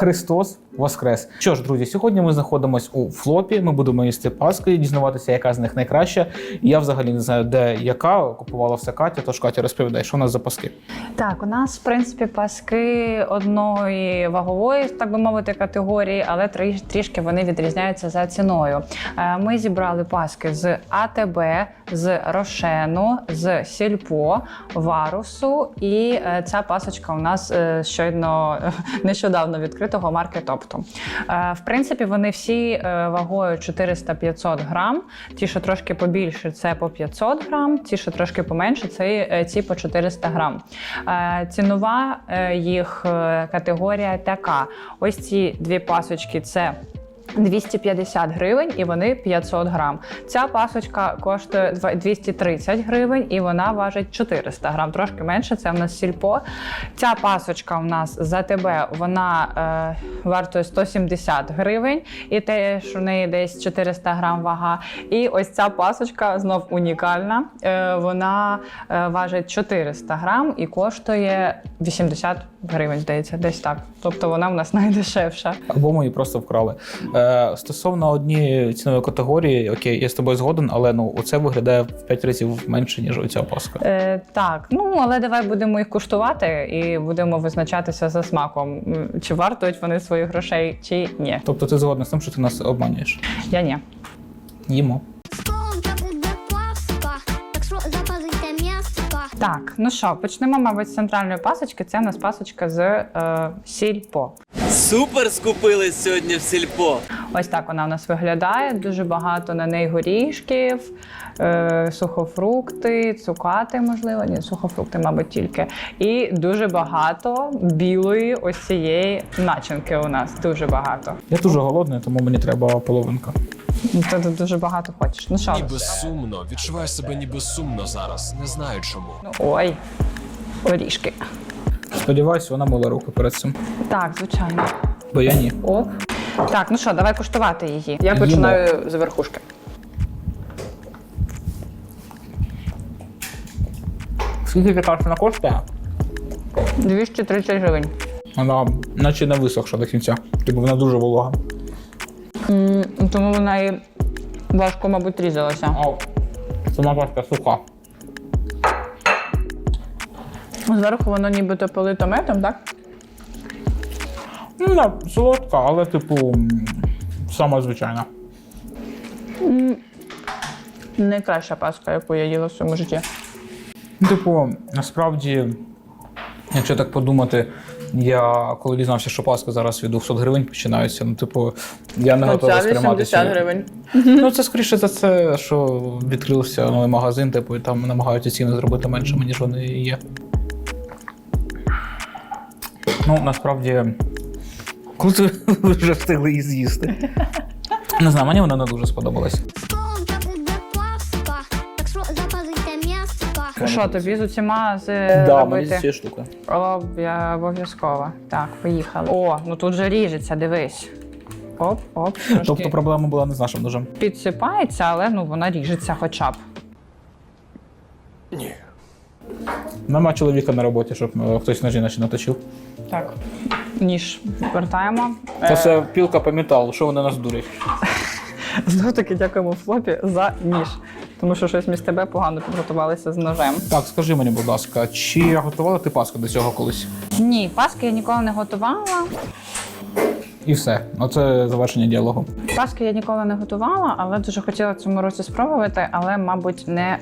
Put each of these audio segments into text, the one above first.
Христос Воскрес. Що ж, друзі, сьогодні ми знаходимося у флопі. Ми будемо їсти паски, дізнаватися, яка з них найкраща. Я взагалі не знаю, де яка купувала все Катя. Тож Катя, розповідай, що у нас за паски. Так, у нас, в принципі, паски одної вагової, так би мовити, категорії, але трішки вони відрізняються за ціною. Е, Ми зібрали паски з АТБ, з Рошену, з Сільпо, Варусу, і е, ця пасочка у нас е, щойно нещодавно відкритого маркетопту. Е, В принципі, вони всі е, вагою 400-500 грам. Ті, що трошки побільше, це по 500 грам, ті, що трошки поменше, це е, ці по 400 грам. Цінова їх категорія така: ось ці дві пасочки це. 250 гривень і вони 500 грам. Ця пасочка коштує два- 230 гривень і вона важить 400 грам. Трошки менше. Це в нас сільпо. Ця пасочка у нас за тебе вона е, вартує 170 гривень, і те, що в неї десь 400 грам вага. І ось ця пасочка знов унікальна. Е, вона е, важить 400 грам і коштує 80 гривень, здається, десь так. Тобто вона в нас найдешевша. Або ми її просто вкрали. Е, стосовно однієї цінової категорії, окей, я з тобою згоден, але ну оце виглядає в 5 разів менше, ніж оця паска. Е, так, ну але давай будемо їх куштувати і будемо визначатися за смаком, чи вартують вони своїх грошей, чи ні. Тобто ти згодна з тим, що ти нас обманюєш? Я ні. Їмо. Скоро буде Пасха, так що запалите м'ясо. Так, ну що, почнемо, мабуть, з центральної пасочки. Це у нас пасочка з е, сільпо. Супер скупились сьогодні в сільпо. Ось так вона у нас виглядає. Дуже багато на неї горішків, е, сухофрукти, цукати, можливо, ні, сухофрукти, мабуть, тільки. І дуже багато білої ось цієї начинки у нас. Дуже багато. Я дуже голодний, тому мені треба половинка. Ну, Ти тут дуже багато хочеш. Ну що? Ніби сумно, відчуваю себе ніби сумно зараз. Не знаю чому. Ой, горішки. Сподіваюсь, вона мила руки перед цим. Так, звичайно. Бо я ні. Оп. Так, ну що, давай куштувати її. Я Їмо. починаю з верхушки. Скільки ти кажеш, вона коштує? 230 гривень. Вона наче не висохша до кінця. Типу вона дуже волога. М, Тому вона і важко, мабуть, різалася. А сама паска суха. Зверху воно нібито полито медом, так? Ну, да, солодка, але, типу, сама звичайна. Найкраща паска, яку я їла в своєму житті. Ну, Типу, насправді, якщо так подумати, я коли дізнався, що паска зараз від 200 гривень починаються, ну, типу, я не готовий сприймати цю- гривень. Ну, це скоріше за це, що відкрився новий магазин, типу, і там намагаються ціни зробити меншими, ніж вони є. Ну, насправді, коли ти вже встигли її з'їсти. Не знаю, мені вона не дуже сподобалась. Що тобі з усіма з робити? штуки. О, я обов'язково. Так, поїхали. О, ну тут же ріжеться, дивись. Оп, оп. трошки Тобто проблема була не з нашим ножем. підсипається, але ну вона ріжеться хоча б. Ні. Нема чоловіка на роботі, щоб е, хтось ножі наче наточив. Так. Ніж вертаємо. Це все пілка по металу, що вони нас дурять. Знову таки дякуємо флопі за ніж. Тому що щось між тебе погано підготувалися з ножем. Так, скажи мені, будь ласка, чи готувала ти паску до цього колись? Ні, паски я ніколи не готувала. І все. Оце завершення діалогу. Паски я ніколи не готувала, але дуже хотіла в цьому році спробувати, але, мабуть, не е,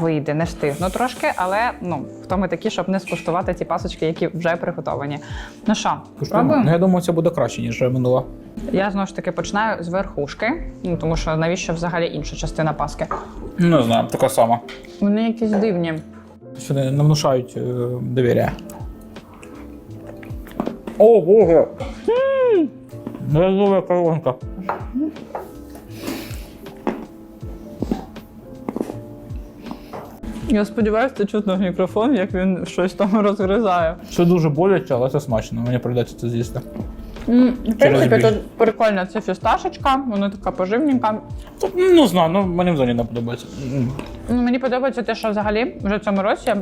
вийде, не встигну трошки. Але ну, хто ми такі, щоб не скуштувати ті пасочки, які вже приготовані. Ну що, Ну, я думаю, це буде краще, ніж минула. Я знову ж таки починаю з верхушки, ну тому що навіщо взагалі інша частина паски? Не знаю, така сама. Вони якісь дивні. Що не, внушають е, довіря. О, Боже! Мразова коронка. Я сподіваюся, це чутно в мікрофон, як він щось там розгризає. Це дуже боляче, але це смачно. Мені прийдеться це з'їсти. М, В принципі, біль. тут прикольна ця фісташечка, вона така поживненька. Ну, знаю, ну мені взагалі не подобається. М. Ну, мені подобається те, що взагалі вже в цьому році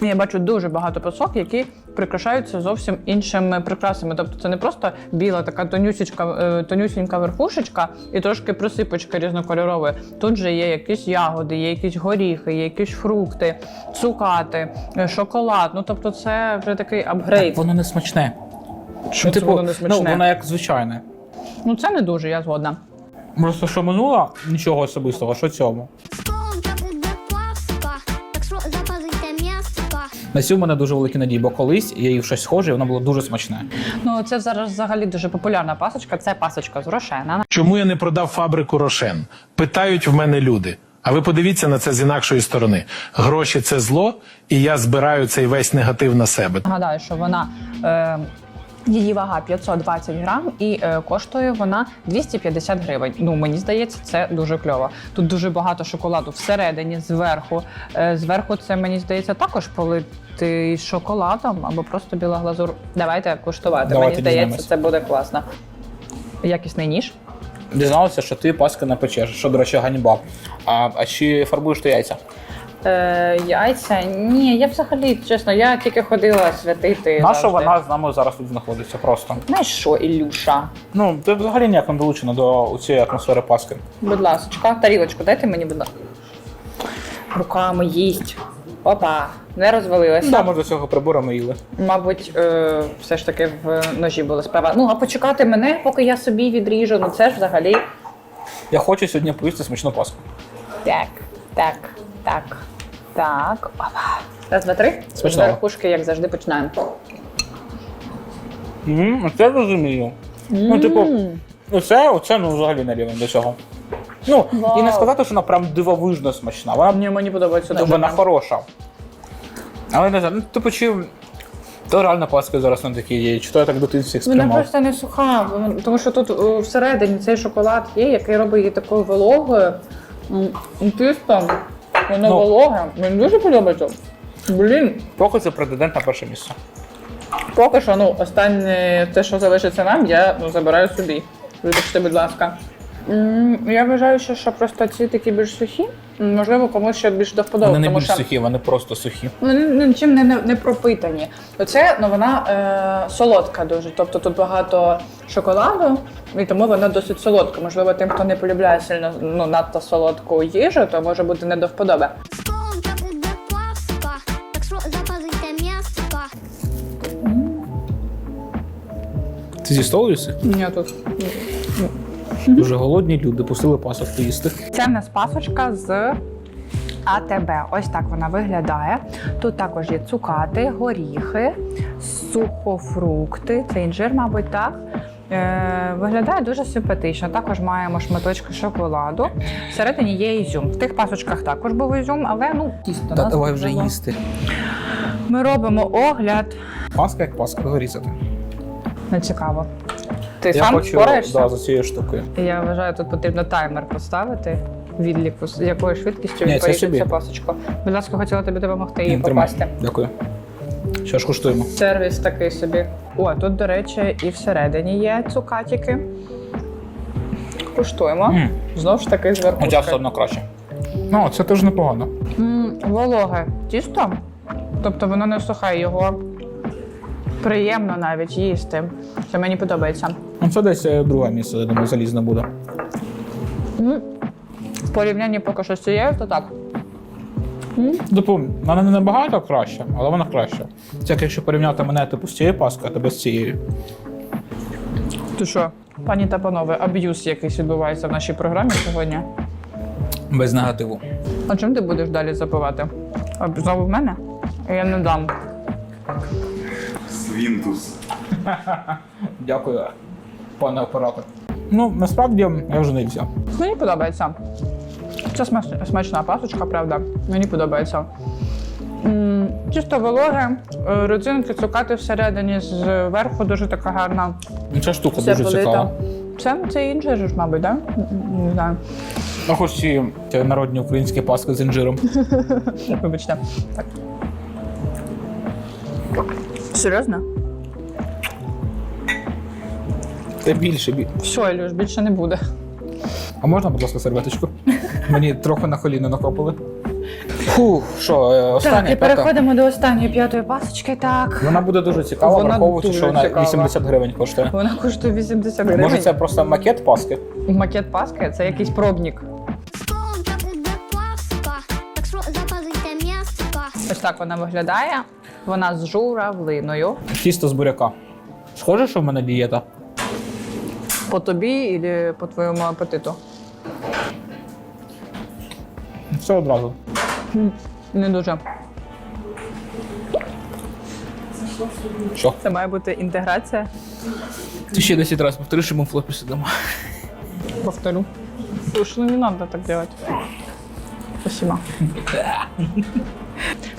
я бачу дуже багато пасок, які прикрашаються зовсім іншими прикрасами. Тобто це не просто біла така тонюсічка, е, тонюсінька верхушечка і трошки присипочка різнокольорової. Тут же є якісь ягоди, є якісь горіхи, є якісь фрукти, цукати, е, шоколад. Ну тобто, це вже такий апгрейд. Воно не смачне. Що ну, це воно не смачне? Ну, воно як звичайне. Ну це не дуже, я згодна. Просто що минуло, нічого особистого, що цьому. На цю в мене дуже великі надії, бо колись я їв щось схоже, і воно було дуже смачне. Ну це зараз взагалі дуже популярна пасочка. Це пасочка з рошена. Чому я не продав фабрику Рошен? Питають в мене люди. А ви подивіться на це з інакшої сторони. Гроші це зло, і я збираю цей весь негатив на себе. Нагадаю, що вона. Е, Її вага 520 грам і е, коштує вона 250 гривень. Ну мені здається, це дуже кльово. Тут дуже багато шоколаду всередині, зверху. Е, зверху це мені здається також политий шоколадом або просто біла глазур. Давайте куштувати. Давайте мені здається, дізнаємось. це буде класно. Якісний ніж. Дізналася, що ти паски не печеш, що, до речі, ганьба. А, а чи фарбуєш ти яйця? Е, яйця. Ні, я взагалі, чесно, я тільки ходила святити. Наша завжди. вона з нами зараз тут знаходиться просто. Знаєш що, Ілюша? Ну, ти взагалі ніяк не долучена до цієї атмосфери Паски. Будь ласка, тарілочку дайте мені, будь ласка. Руками їсть. Опа, не розвалилася. Да, ми до цього приборами їли. Мабуть, е, все ж таки в ножі була справа. Ну, а почекати мене, поки я собі відріжу. Ну це ж взагалі. Я хочу сьогодні поїсти смачну паску. Так, так, так, так. Опа. Раз, два, три. З верхушки, як завжди, починаємо. Угу, це розумію. Ну, типу, оце, оце ну, взагалі не рівень до цього. Ну, і не сказати, що вона прям дивовижно смачна. Вона, Мені, мені подобається дуже. вона хороша. Але не знаю, ну, типу, чи то реально паски зараз не такі є, чи то я так в дитинстві їх Вона сприймав. просто не суха, тому що тут е, всередині цей шоколад є, який робить її такою вологою. М, і Тісто, воно Ну. вологе. Мені дуже подобається. Блін, Поки це претендент на перше місце. поки що, ну, останнє те, що залишиться нам, я ну, забираю собі. Вибачте, будь ласка. М, Я вважаю, що, що просто ці такі більш сухі, можливо, комусь ще більш до вподоби. Вони не тому більш що... сухі, вони просто сухі. Вони нічим не, не, не пропитані. Оце ну, вона е, солодка дуже. Тобто тут багато шоколаду, і тому вона досить солодка. Можливо, тим, хто не полюбляє сильно ну, надто солодку їжу, то може бути не до вподоби. Ти зі столу їси? Ні, тут. Дуже голодні люди, пустили пасок поїсти. Це в нас пасочка з АТБ. Ось так вона виглядає. Тут також є цукати, горіхи, сухофрукти, це інжир, мабуть, так. Е, виглядає дуже симпатично. Також маємо шматочки шоколаду. Всередині є ізюм. В тих пасочках також був ізюм, але ну тісто. Та давай вже було. їсти. Ми робимо огляд. Паска як паска, горізати. Не цікаво. Ти Я сам хочу впораєшся? да, за цією штукою. Я вважаю, тут потрібно таймер поставити. Відліку, з якою швидкістю Ні, це собі. цю пасочку. Будь ласка, хотіла тобі допомогти її Ні, тримай. попасти. Дякую. Що ж куштуємо? Сервіс такий собі. О, тут, до речі, і всередині є цукатики. Куштуємо. М. Знову ж таки зверху. Хоча все одно краще. Ну, це теж непогано. Вологе тісто. Тобто воно не сухе, його приємно навіть їсти. Це мені подобається. Ну, це десь е, друге місце, я думаю, залізне буде. М. В порівнянні поки що з цією, то так. Типу, вона не набагато краще, але вона краще. Це як якщо порівняти мене типу, з цією паскою, а тебе з цією. Ти що? Пані та панове, аб'юз якийсь відбувається в нашій програмі сьогодні. Без негативу. А чим ти будеш далі запивати? А знову в мене? Я не дам. Свінтус. Дякую, пане оператор. Ну, насправді я вже не взяв. Мені подобається. Це смачна пасочка, правда. Мені подобається. Чисто вологе, е, родзинки, цукати всередині, зверху дуже така гарна. Ну, Ця штука Все дуже цікава. Це, це інжир, ж, мабуть, так? Да? Не знаю. Ну, хоч ці народні українські паски з інжиром. Вибачте. Так. Серйозно? Це більше. бі- Все, Ілюш, більше не буде. А можна, будь ласка, серветочку? Мені трохи на коліно накопили. Фу, що, е, остання Так, і п'ята? переходимо до останньої п'ятої пасочки. Так. Вона буде дуже цікава, Вона враховуючи, дуже що вона цікава. 80 гривень коштує. Вона коштує 80 гривень. Може, це просто макет паски? Макет паски це якийсь пробник. Буде так що. Ось так вона виглядає. Вона з журавлиною. Тісто з буряка. Схоже, що в мене дієта? По тобі або по твоєму апетиту? Все одразу. Не дуже. Що? Це має бути інтеграція. Ти ще 10 разів повтори, що ми в флопі сидимо. Повторю. Слушай, ну не надо так делать. Спасибо.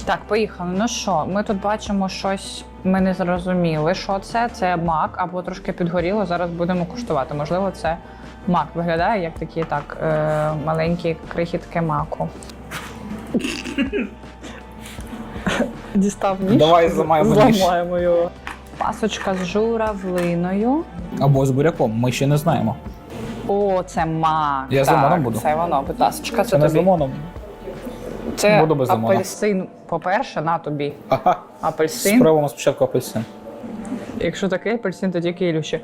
Так, поїхали. Ну що, ми тут бачимо щось, ми не зрозуміли, що це. Це мак або трошки підгоріло. Зараз будемо куштувати. Можливо, це мак. Виглядає як такі так е, маленькі крихітки маку. Дістав ніж. Давай зламаємо ніж. Його. Пасочка з журавлиною. Або з буряком, ми ще не знаємо. О, це мак. Я з Так, лимоном буду. Це воно, будь ласка, це, Це не з тобі. лимоном. Це Буду без лимона. апельсин, по-перше, на тобі. Ага. Апельсин. Спробуємо спочатку апельсин. Якщо такий апельсин, то тільки Ілюші.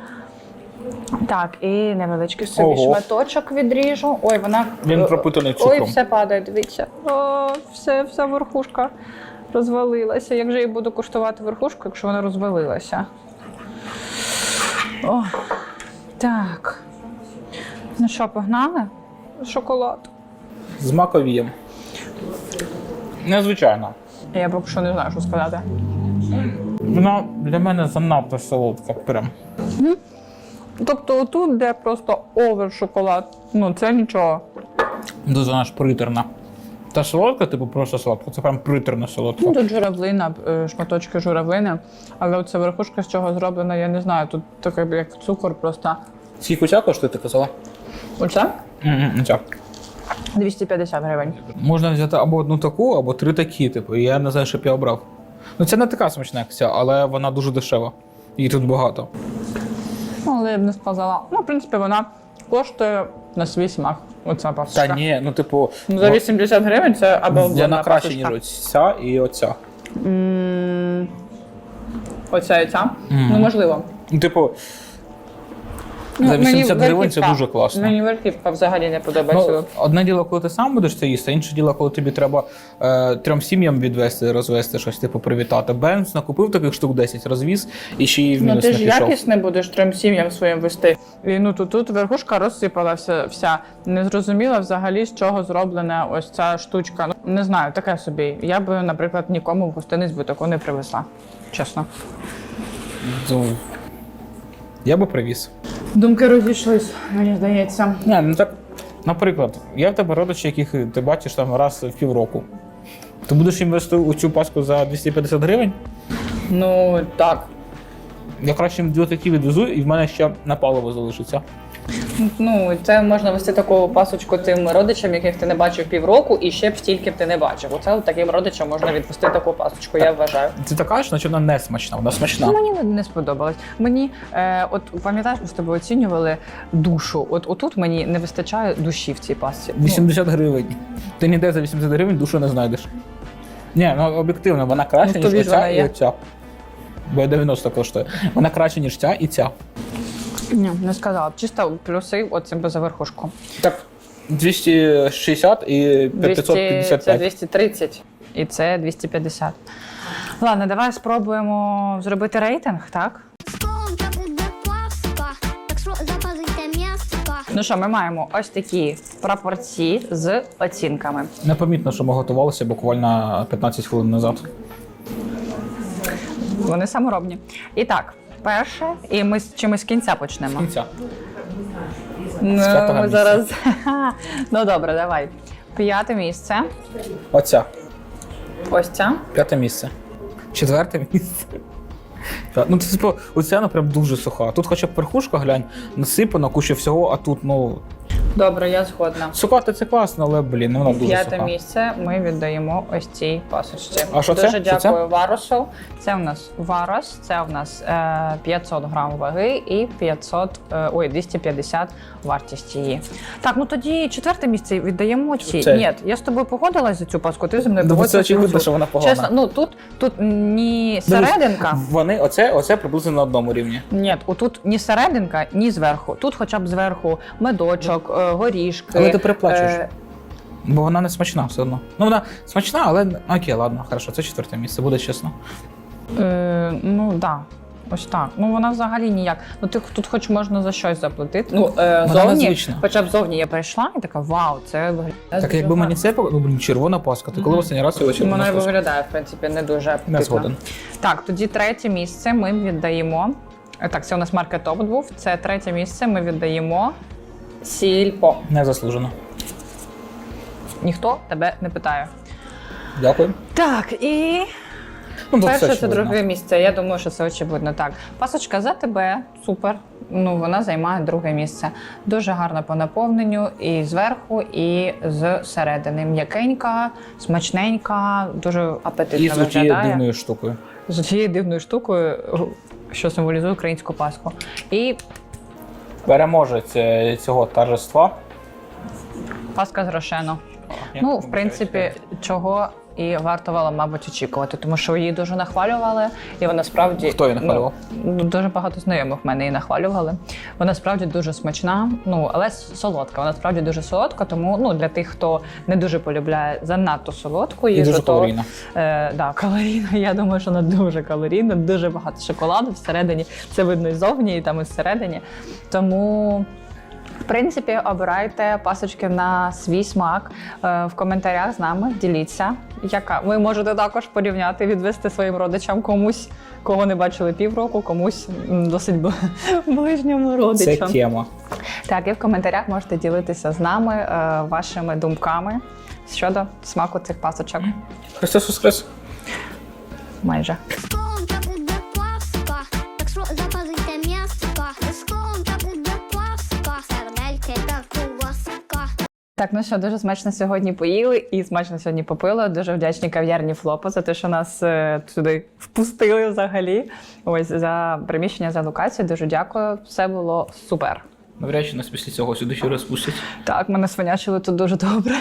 Так, і невеличкий собі Ого. шматочок відріжу. Ой, вона. Він О, пропитаний Ой, все падає, дивіться. О, все, вся верхушка розвалилася. Як же я буду куштувати верхушку, якщо вона розвалилася? О, так. Ну що, погнали? Шоколад. З маковієм. Незвичайно. Я поки що не знаю, що сказати. Вона для мене занадто солодка. Прям. Тобто отут, де просто овер шоколад, ну це нічого. Дуже наш притерна. Та солодка, типу, просто солодка. Це прям притерна солодка. Ну, тут журавлина, е, шматочки журавлини, але оця верхушка з чого зроблена, я не знаю. Тут таке як цукор просто. Скільки ця коштує, ти казала? Оце М-м, Ця. 250 гривень. Можна взяти або одну таку, або три такі, типу. і Я не знаю, що б я обрав. Ну, це не така смачна, як ця, але вона дуже дешева. Її тут багато. Ну, але я б не сказала. Ну, в принципі, вона коштує на свій смак. Оця пасочка. Та ні, ну типу. Ну, за 80 гривень це або Вона краще, ніж оця і оця. Оця і ця. Ну, можливо. Ну, типу, Ну, за 80 гривень це дуже класно. Мені верхівка взагалі не подобається. Ну, одне діло, коли ти сам будеш це їсти, інше діло, коли тобі треба е, трьом сім'ям відвести, розвести щось, типу, привітати. Бенц накупив таких штук 10, розвіз і ще й в Ну ти ж пішов. якісне будеш трьом сім'ям своїм вести. І ну тут, тут верхушка розсипалася вся. Не зрозуміла взагалі, з чого зроблена ось ця штучка. Ну не знаю, таке собі. Я би, наприклад, нікому в гостиниць би таку не привезла. Чесно. Ну, Я би привіз. Думки розійшлись, мені здається. Не, ну так, наприклад, є в тебе родичі, яких ти бачиш там раз в півроку. Ти будеш їм вести у цю паску за 250 гривень? Ну так. Я краще їм дві такі відвезу, і в мене ще на паливо залишиться. Ну це можна вести таку пасочку тим родичам, яких ти не бачив півроку, і ще б стільки б ти не бачив. Оце таким родичам можна відвести таку пасочку, я вважаю. Ти така ж, наче вона не смачна, вона смачна. Ну, мені не- сподобалось. Мені, е, от пам'ятаєш, ми з тобою оцінювали душу. От отут мені не вистачає душі в цій пасці. Ну, 80 гривень. Ти ніде за 80 гривень душу не знайдеш. Ні, ну об'єктивно, вона краще, Ну, ніж тобі ж ця і оця. Бо 90 коштує. Вона краще, ніж ця і ця. Ні, не сказала. б. Чисто плюси оцим за верхушку. Так, 260 і 200, це 230 і це 250. Ладно, давай спробуємо зробити рейтинг, так? Сколько буде Пасха, так що запалите м'яско. Ну що, ми маємо ось такі прапорці з оцінками. Непомітно, що ми готувалися буквально 15 хвилин назад. Вони саморобні. І так, перше, і ми з чимось з кінця почнемо. З Кінця. Ну, п'ятого ми місця. зараз. ну добре, давай. П'яте місце. Оця. Ось ця. П'яте місце. Четверте місце. Ну, це, типу, оця ну, прям дуже суха. Тут хоча б верхушка, глянь, насипана, куча всього, а тут, ну. Добре, я згодна. Цукати це класно, але блін, ну, вона дуже П'яте суха. місце ми віддаємо ось цій пасочці. А що це? Дуже Що це? дякую Варусу. Це у нас Варос, це у нас е, 500 грам ваги і 500, е, ой, 250 вартість її. Так, ну тоді четверте місце віддаємо цій. Це- Ні, я з тобою погодилась за цю паску, ти зі мною Ну, це погодилась. очевидно, цю. що вона погана. Чесно, ну тут, тут ні серединка. Вони, оце, оце приблизно на одному рівні. Ні, отут ні серединка, ні зверху. Тут хоча б зверху медочок, е, горішки. Але ти переплачуєш. Е, Бо вона не смачна все одно. Ну вона смачна, але окей, ладно, хорошо, це четверте місце, буде чесно. Е, ну так. Да. Ось так. Ну вона взагалі ніяк. Ну ти тут хоч можна за щось заплатити. Ну е, Вона зовні, незвична. хоча б зовні я прийшла і така вау, це виглядає. Так якби мені це ну блін, червона паска, то коли останній раз його червона Вона виглядає, в принципі, не дуже апетитно. Не згоден. Так, тоді третє місце ми віддаємо. Е, Так, це у нас маркет топ був. Це третє місце ми віддаємо сільпо. Не заслужено. Ніхто тебе не питає. Дякую. Так, і Ну, тут Перше все це очевидно. друге місце. Я думаю, що це очевидно. Так, пасочка за тебе, супер. Ну вона займає друге місце. Дуже гарна по наповненню і зверху, і з середини. М'якенька, смачненька, дуже апетитно І з тією виглядає. дивною штукою. З цією дивною штукою, що символізує українську пасху. І Переможець е, цього торжества. паска з рошено. Ну, в принципі, чого і варто було, мабуть, очікувати, тому що її дуже нахвалювали, і вона справді Хто її нахвалював? Ну, дуже багато знайомих в мене її нахвалювали. Вона справді дуже смачна, ну але солодка. Вона справді дуже солодка, тому ну для тих, хто не дуже полюбляє занадто солодку І їжу, дуже то, калорійна. Е, да, калорійна. Я думаю, що вона дуже калорійна, дуже багато шоколаду всередині. Це видно і зовні, і там і всередині. Тому. Принципі, обирайте пасочки на свій смак. Е, В коментарях з нами діліться, яка ви можете також порівняти, відвести своїм родичам комусь, кого не бачили півроку, комусь досить бли- ближньому Це тема. Так, і в коментарях можете ділитися з нами е, вашими думками щодо смаку цих пасочок. Христос Воскрес! Майже. Так, ну що, дуже смачно сьогодні поїли і смачно сьогодні попили. Дуже вдячні кав'ярні Флопа за те, що нас е, туди впустили взагалі. Ось за приміщення, за локацію. Дуже дякую. Все було супер. Навряд чи нас після цього сюди ще розпустять. Так, мене свинячили тут дуже добре.